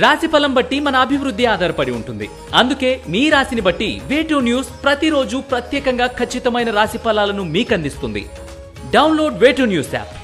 రాశి ఫలం బట్టి మన అభివృద్ధి ఆధారపడి ఉంటుంది. అందుకే మీ రాశిని బట్టి వేటూ న్యూస్ ప్రతిరోజు ప్రత్యేకంగా ఖచ్చితమైన రాశి ఫలాలను మీకు అందిస్తుంది download way two news app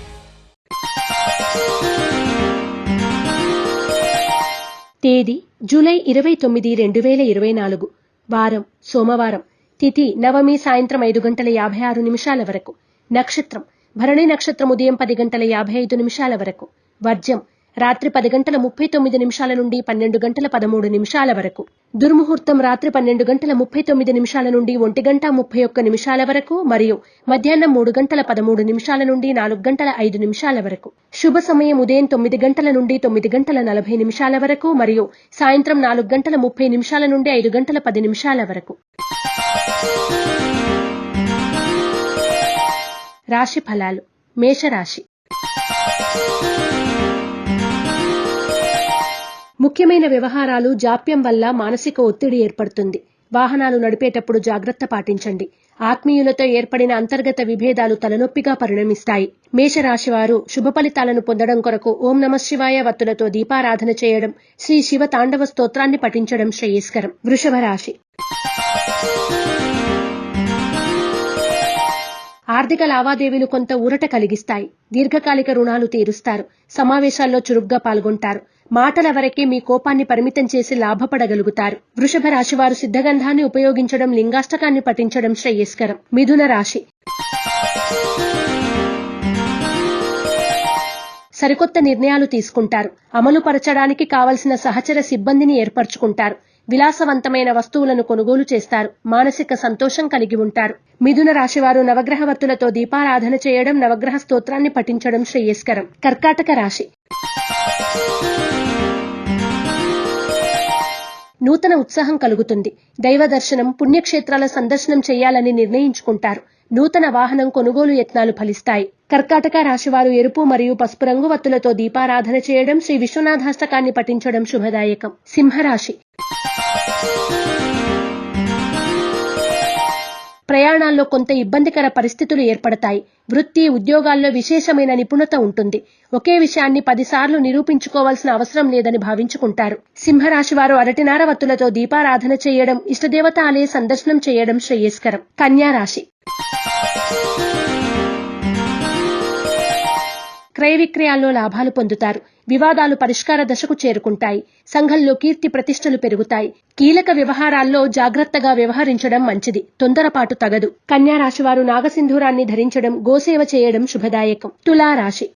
తేదీ జూలై ఇరవై తొమ్మిది రెండు వేల ఇరవై నాలుగు. వారం సోమవారం. తిథి నవమి సాయంత్రం ఐదు గంటల యాభై ఆరు నిమిషాల వరకు. నక్షత్రం భరణి నక్షత్రం ఉదయం పది గంటల యాభై ఐదు నిమిషాల వరకు. వర్జం రాత్రి పది గంటల ముప్పై తొమ్మిది నిమిషాల నుండి పన్నెండు గంటల పదమూడు నిమిషాల వరకు. దుర్ముహూర్తం రాత్రి పన్నెండు గంటల ముప్పై తొమ్మిది నిమిషాల నుండి ఒంటి గంట ముప్పై ఒక్క నిమిషాల వరకు మరియు మధ్యాహ్నం మూడు గంటల పదమూడు నిమిషాల నుండి నాలుగు గంటల ఐదు నిమిషాల వరకు. శుభ సమయం ఉదయం తొమ్మిది గంటల నుండి తొమ్మిది గంటల నలభై నిమిషాల వరకు మరియు సాయంత్రం నాలుగు గంటల ముప్పై నిమిషాల నుండి ఐదు గంటల పది నిమిషాల వరకు. రాశి ఫలాలు. మేషరాశి. ముఖ్యమైన వ్యవహారాలు జాప్యం వల్ల మానసిక ఒత్తిడి ఏర్పడుతుంది. వాహనాలు నడిపేటప్పుడు జాగ్రత్త పాటించండి. ఆత్మీయులతో ఏర్పడిన అంతర్గత విభేదాలు తలనొప్పిగా పరిణమిస్తాయి. మేషరాశివారు శుభ ఫలితాలను పొందడం కొరకు ఓం నమ శివాయ వత్తులతో దీపారాధన చేయడం శ్రీ శివ తాండవ స్తోత్రాన్ని పఠించడం శ్రేయస్కరం. వృషభ రాశి ఆర్థిక లావాదేవీలు కొంత ఊరట కలిగిస్తాయి. దీర్ఘకాలిక రుణాలు తీరుస్తారు. సమావేశాల్లో చురుగ్గా పాల్గొంటారు. మాటల వరకే మీ కోపాన్ని పరిమితం చేసి లాభపడగలుగుతారు. వృషభ రాశి వారు సిద్ధగంధాన్ని ఉపయోగించడం లింగాష్టకాన్ని పఠించడం శ్రేయస్కరం. మిథున రాశి. సరికొత్త నిర్ణయాలు తీసుకుంటారు. అమలు పరచడానికి కావలసిన సహచర సిబ్బందిని ఏర్పరచుకుంటారు. విలాసవంతమైన వస్తువులను కొనుగోలు చేస్తారు. మానసిక సంతోషం కలిగి ఉంటారు. మిథున రాశివారు నవగ్రహ వత్తులతో దీపారాధన చేయడం నవగ్రహ స్తోత్రాన్ని పఠించడం శ్రేయస్కరం. కర్కాటక రాశి. నూతన ఉత్సాహం కలుగుతుంది. దైవ దర్శనం పుణ్యక్షేత్రాల సందర్శనం చేయాలని నిర్ణయించుకుంటారు. నూతన వాహనం కొనుగోలు యత్నాలు ఫలిస్తాయి. కర్కాటక రాశివారు ఎరుపు మరియు పసుపు రంగు వత్తులతో దీపారాధన చేయడం శ్రీ విశ్వనాథాష్టకాన్ని పఠించడం శుభదాయకం. సింహరాశి. ప్రయాణాల్లో కొంత ఇబ్బందికర పరిస్థితులు ఏర్పడతాయి. వృత్తి ఉద్యోగాల్లో విశేషమైన నిపుణత ఉంటుంది. ఒకే విషయాన్ని పదిసార్లు నిరూపించుకోవాల్సిన అవసరం లేదని భావించుకుంటారు. సింహరాశి వారు అరటినార వత్తులతో దీపారాధన చేయడం ఇష్టదేవత ఆలయ సందర్శనం చేయడం శ్రేయస్కరం. కన్యా రాశి క్రయ విక్రయాల్లో లాభాలు పొందుతారు. వివాదాలు పరిష్కార దశకు చేరుకుంటాయి. సంఘంలో కీర్తి ప్రతిష్టలు పెరుగుతాయి. కీలక వ్యవహారాల్లో జాగ్రత్తగా వ్యవహరించడం మంచిది. తొందరపాటు తగదు. కన్యా రాశి వారు నాగసింధూరాన్ని ధరించడం గోసేవ చేయడం శుభదాయకం. తులా రాశి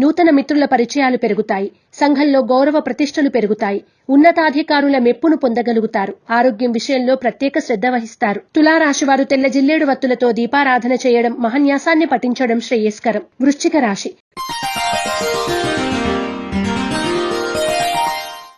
నూతన మిత్రుల పరిచయాలు పెరుగుతాయి. సంఘంలో గౌరవ ప్రతిష్టలు పెరుగుతాయి. ఉన్నతాధికారుల మెప్పును పొందగలుగుతారు. ఆరోగ్యం విషయంలో ప్రత్యేక శ్రద్ధ వహిస్తారు. తులారాశివారు తెల్ల జిల్లేడు వత్తులతో దీపారాధన చేయడం మహన్యాసాన్ని పఠించడం శ్రేయస్కరం. వృశ్చిక రాశి.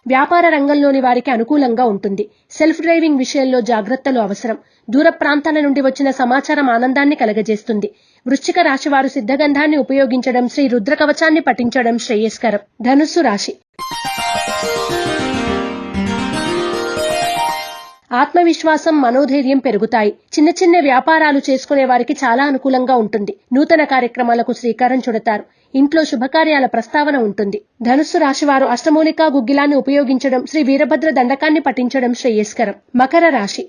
వ్యాపార రంగంలోని వారికి అనుకూలంగా ఉంటుంది. సెల్ఫ్ డ్రైవింగ్ విషయంలో జాగ్రత్తలు అవసరం. దూర ప్రాంతాల నుండి వచ్చిన సమాచారం ఆనందాన్ని కలగజేస్తుంది. వృశ్చిక రాశి వారు సిద్ధగంధాన్ని ఉపయోగించడం శ్రీ రుద్ర కవచాన్ని పఠించడం శ్రేయస్కరం. ధనుస్సు రాశి. ఆత్మవిశ్వాసం మనోధైర్యం పెరుగుతాయి. చిన్న చిన్న వ్యాపారాలు చేసుకునే వారికి చాలా అనుకూలంగా ఉంటుంది. నూతన కార్యక్రమాలకు శ్రీకారం చుడతారు. ఇంట్లో శుభకార్యాల ప్రస్తావన ఉంటుంది. ధనుస్సు రాశివారు అష్టమూలికా గుగ్గిలాన్ని ఉపయోగించడం శ్రీ వీరభద్ర దండకాన్ని పఠించడం శ్రేయస్కరం. మకర రాశి.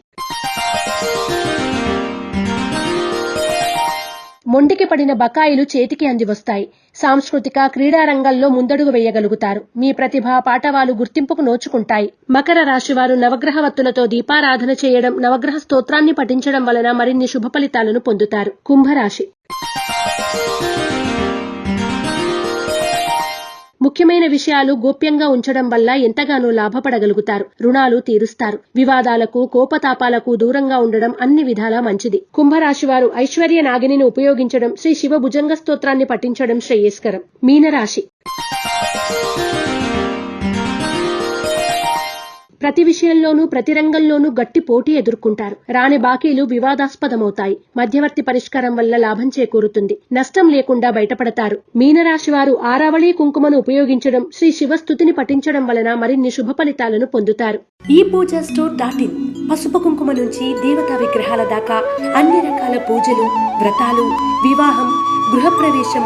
మొండికి పడిన బకాయిలు చేతికి అంది వస్తాయి. సాంస్కృతిక క్రీడా రంగంలో ముందడుగు వేయగలుగుతారు. మీ ప్రతిభ పాటవాలు గుర్తింపుకు నోచుకుంటాయి. మకర రాశి వారు నవగ్రహ వత్తులతో దీపారాధన చేయడం నవగ్రహ స్తోత్రాన్ని పఠించడం వలన మరిన్ని శుభ ఫలితాలను పొందుతారు. కుంభరాశి ముఖ్యమైన విషయాలు గోప్యంగా ఉంచడం వల్ల ఎంతగానో లాభపడగలుగుతారు. రుణాలు తీరుస్తారు. వివాదాలకు కోపతాపాలకు దూరంగా ఉండడం అన్ని విధాలా మంచిది. కుంభరాశి వారు ఐశ్వర్య నాగిని ఉపయోగించడం శ్రీ శివ భుజంగ స్తోత్రాన్ని పఠించడం శ్రేయస్కరం. మీనరాశి ప్రతి విషయంలోనూ ప్రతి రంగంలోనూ గట్టి పోటీ ఎదుర్కొంటారు. రాని బాకీలు వివాదాస్పదమవుతాయి. మధ్యవర్తి పరిష్కారం వల్ల లాభం చేకూరుతుంది. నష్టం లేకుండా బయటపడతారు. మీనరాశి వారు ఆరావళి కుంకుమను ఉపయోగించడం శ్రీ శివస్థుతిని పఠించడం వలన మరిన్ని శుభ ఫలితాలను పొందుతారు. ఈ పూజ స్టోర్ డాట్ ఇన్ పసుపు కుంకుమ నుంచి దేవతా విగ్రహాల దాకా అన్ని రకాల పూజలు వ్రతాలు వివాహం గృహప్రవేశం